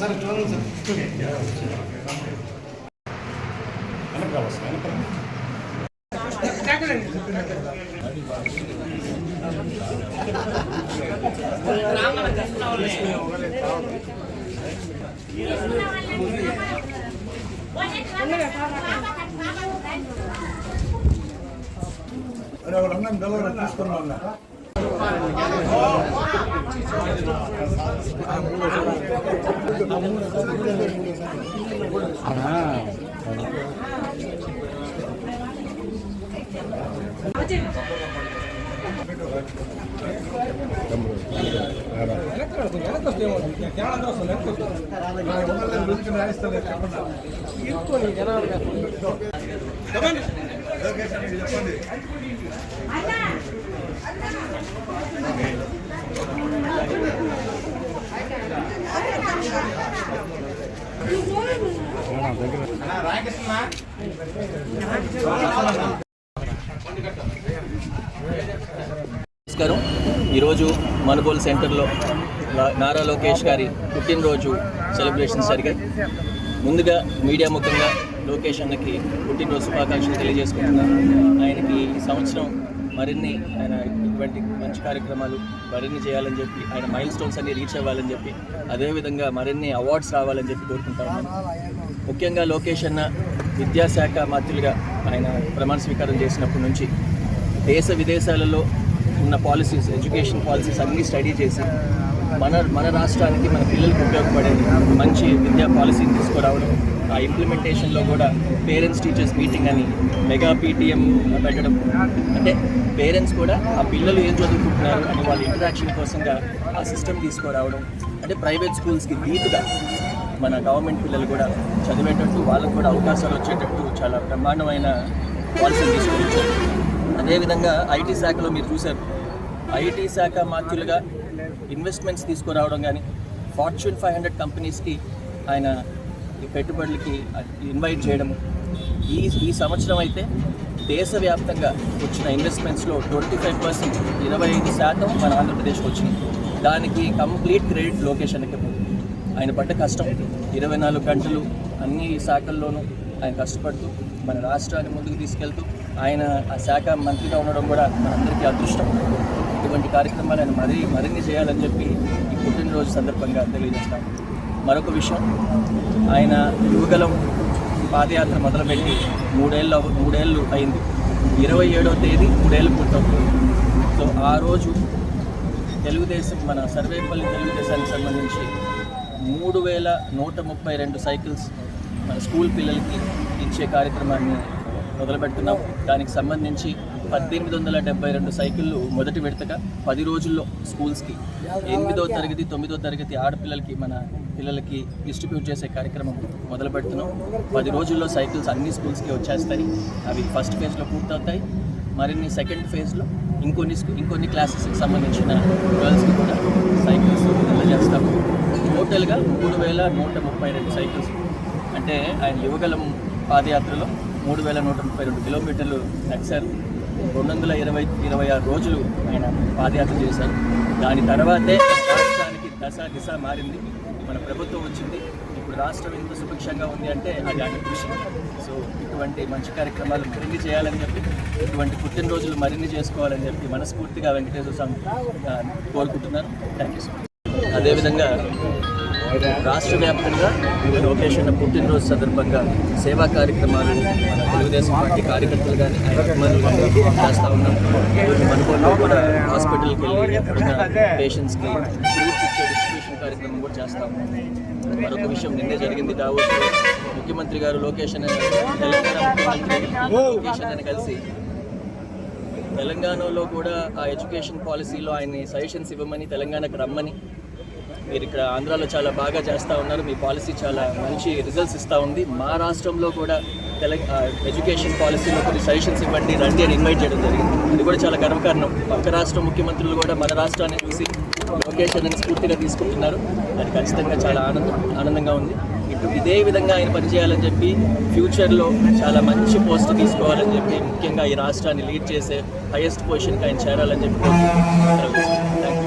సరే చూడండి సార్ అరే వాళ్ళ అన్నం గెలవరా తీసుకున్నాం చెప్పండి నమస్కారం. ఈరోజు మనుగోలు సెంటర్లో నారా లోకేష్ గారి పుట్టినరోజు సెలబ్రేషన్స్ జరిగాయి. ముందుగా మీడియా ముఖంగా లోకేష్ అన్నకి పుట్టినరోజు శుభాకాంక్షలు తెలియజేసుకుంటున్నాను. ఆయనకి ఈ సంవత్సరం మరిన్ని ఆయన ఇటువంటి మంచి కార్యక్రమాలు మరిన్ని చేయాలని చెప్పి ఆయన మైల్ స్టోన్స్ అన్ని రీచ్ అవ్వాలని చెప్పి అదేవిధంగా మరిన్ని అవార్డ్స్ రావాలని చెప్పి కోరుకుంటా ఉన్నాను. ముఖ్యంగా లోకేష్ అన్న విద్యాశాఖ మంత్రులుగా ఆయన ప్రమాణ స్వీకారం చేసినప్పటి నుంచి దేశ విదేశాలలో ఉన్న పాలసీస్ ఎడ్యుకేషన్ పాలసీస్ అన్నీ స్టడీ చేసి మన మన రాష్ట్రానికి మన పిల్లలకు ఉపయోగపడే మంచి విద్యా పాలసీని తీసుకురావడం ఆ ఇంప్లిమెంటేషన్లో కూడా పేరెంట్స్ టీచర్స్ మీటింగ్ అని మెగా పీటీఎం పెట్టడం. అంటే పేరెంట్స్ కూడా ఆ పిల్లలు ఏం చదువుకుంటున్నారు అని వాళ్ళ ఇంటరాక్షన్ కోసంగా ఆ సిస్టమ్ తీసుకురావడం. అంటే ప్రైవేట్ స్కూల్స్కి ధీటుగా మన గవర్నమెంట్ పిల్లలు కూడా చదివేటట్టు వాళ్ళకు కూడా అవకాశాలు వచ్చేటట్టు చాలా బ్రహ్మాండమైన పాలసీలు తీసుకొచ్చారు. అదేవిధంగా ఐటీ శాఖలో మీరు చూశారు. ఐటీ శాఖ మాత్యులుగా ఇన్వెస్ట్మెంట్స్ తీసుకురావడం కానీ ఫార్చ్యూన్ ఫైవ్ హండ్రెడ్ కంపెనీస్కి ఆయన ఈ పెట్టుబడులకి ఇన్వైట్ చేయడం ఈ ఈ సంవత్సరం అయితే దేశవ్యాప్తంగా వచ్చిన ఇన్వెస్ట్మెంట్స్లో ట్వంటీ ఫైవ్ పర్సెంట్ ఇరవై ఐదు శాతం మన ఆంధ్రప్రదేశ్కి వచ్చింది దానికి కంప్లీట్ క్రెడిట్ లొకేషన్కి పోతుంది ఆయన పడ్డ కష్టం ఇరవై నాలుగు గంటలు అన్ని శాఖల్లోనూ ఆయన కష్టపడుతూ మన రాష్ట్రాన్ని ముందుకు తీసుకెళ్తూ ఆయన ఆ శాఖ మంత్రిగా ఉండడం కూడా మనందరికీ అదృష్టం. ఇటువంటి కార్యక్రమాలు ఆయన మరీ మరిన్ని చేయాలని చెప్పి ఈ పుట్టినరోజు సందర్భంగా తెలియజేస్తాం. మరొక విషయం ఆయన యువగలం పాదయాత్ర మొదలుపెట్టి మూడేళ్ళు మూడేళ్ళు అయింది. ఇరవై ఏడవ తేదీ మూడేళ్ళు పూర్తవుతుంది. సో ఆ రోజు తెలుగుదేశం మన సర్వేపల్లి తెలుగుదేశానికి సంబంధించి మూడు వేల నూట ముప్పై రెండు సైకిల్స్ మన స్కూల్ పిల్లలకి ఇచ్చే కార్యక్రమాన్ని మొదలుపెడుతున్నాం. దానికి సంబంధించి పద్దెనిమిది వందల డెబ్బై రెండు సైకిళ్ళు మొదటి విడతగా పది రోజుల్లో స్కూల్స్కి ఎనిమిదో తరగతి తొమ్మిదో తరగతి ఆడపిల్లలకి మన పిల్లలకి డిస్ట్రిబ్యూట్ చేసే కార్యక్రమం మొదలు పెడుతున్నాం. పది రోజుల్లో సైకిల్స్ అన్ని స్కూల్స్కి వచ్చేస్తాయి. అవి ఫస్ట్ ఫేజ్లో పూర్తవుతాయి. మరిన్ని సెకండ్ ఫేజ్లో ఇంకొన్ని ఇంకొన్ని క్లాసెస్కి సంబంధించిన గర్ల్స్కి కూడా సైకిల్స్ అందజేస్తాము. టోటల్గా మూడు వేల నూట ముప్పై రెండు సైకిల్స్. అంటే ఆయన యువగలం పాదయాత్రలో మూడు వేల నూట ముప్పై రెండు కిలోమీటర్లు నడిచారు రెండు వందల ఇరవై ఇరవై ఆరు రోజులు ఆయన పాదయాత్ర చేశారు. దాని తర్వాతే రాష్ట్రానికి దశ దిశ మారింది. మన ప్రభుత్వం వచ్చింది. ఇప్పుడు రాష్ట్రం ఎంత సుభిక్షంగా ఉంది అంటే అది ఆయన కృషి. సో ఇటువంటి మంచి కార్యక్రమాలు మరిన్ని చేయాలని చెప్పి ఇటువంటి పుట్టినరోజులు మరిన్ని చేసుకోవాలని చెప్పి మనస్ఫూర్తిగా వెంకటేశ్వర స్వామి కోరుకుంటున్నాను. థ్యాంక్ యూ సో మచ్ అదేవిధంగా రాష్ట్ర వ్యాప్తంగా లోకేష్ అన్న పుట్టినరోజు సందర్భంగా సేవా కార్యక్రమాలు మన తెలుగుదేశం పార్టీ కార్యకర్తలు కానీ ఆయన అభిమానులు కానీ చేస్తూ ఉన్నాం. ఈరోజు కూడా హాస్పిటల్కి వెళ్ళి పేషెంట్స్కి ఫ్రూట్స్ ఇచ్చే డిస్ట్రిబ్యూషన్ కార్యక్రమం కూడా చేస్తా ఉన్నాం. మరొక విషయం నిన్నే జరిగింది దావోస్ ముఖ్యమంత్రి గారు లోకేష్ అన్న తెలంగాణ ముఖ్యమంత్రి లోకేష్ కలిసి తెలంగాణలో కూడా ఆ ఎడ్యుకేషన్ పాలసీలో ఆయన్ని సజెషన్స్ ఇవ్వమని తెలంగాణకు రమ్మని మీరు ఇక్కడ ఆంధ్రాలో చాలా బాగా చేస్తూ ఉన్నారు. మీ పాలసీ చాలా మంచి రిజల్ట్స్ ఇస్తూ ఉంది. మా రాష్ట్రంలో కూడా తెలంగ ఎడ్యుకేషన్ పాలసీలో కొన్ని సజెషన్స్ ఇవ్వండి రండి అని ఇన్వైట్ చేయడం జరిగింది. అది కూడా చాలా గర్వకారణం పక్క రాష్ట్ర ముఖ్యమంత్రులు కూడా మన రాష్ట్రాన్ని చూసి లొకేషన్ అని స్ఫూర్తిగా తీసుకుంటున్నారు. అది ఖచ్చితంగా చాలా ఆనందం ఆనందంగా ఉంది. ఇటు ఇదే విధంగా ఆయన పనిచేయాలని చెప్పి ఫ్యూచర్లో చాలా మంచి పోస్ట్ తీసుకోవాలని చెప్పి ముఖ్యంగా ఈ రాష్ట్రాన్ని లీడ్ చేసే హైయెస్ట్ పొజిషన్కి ఆయన చేరాలని చెప్పి కోరుకుంటున్నాను.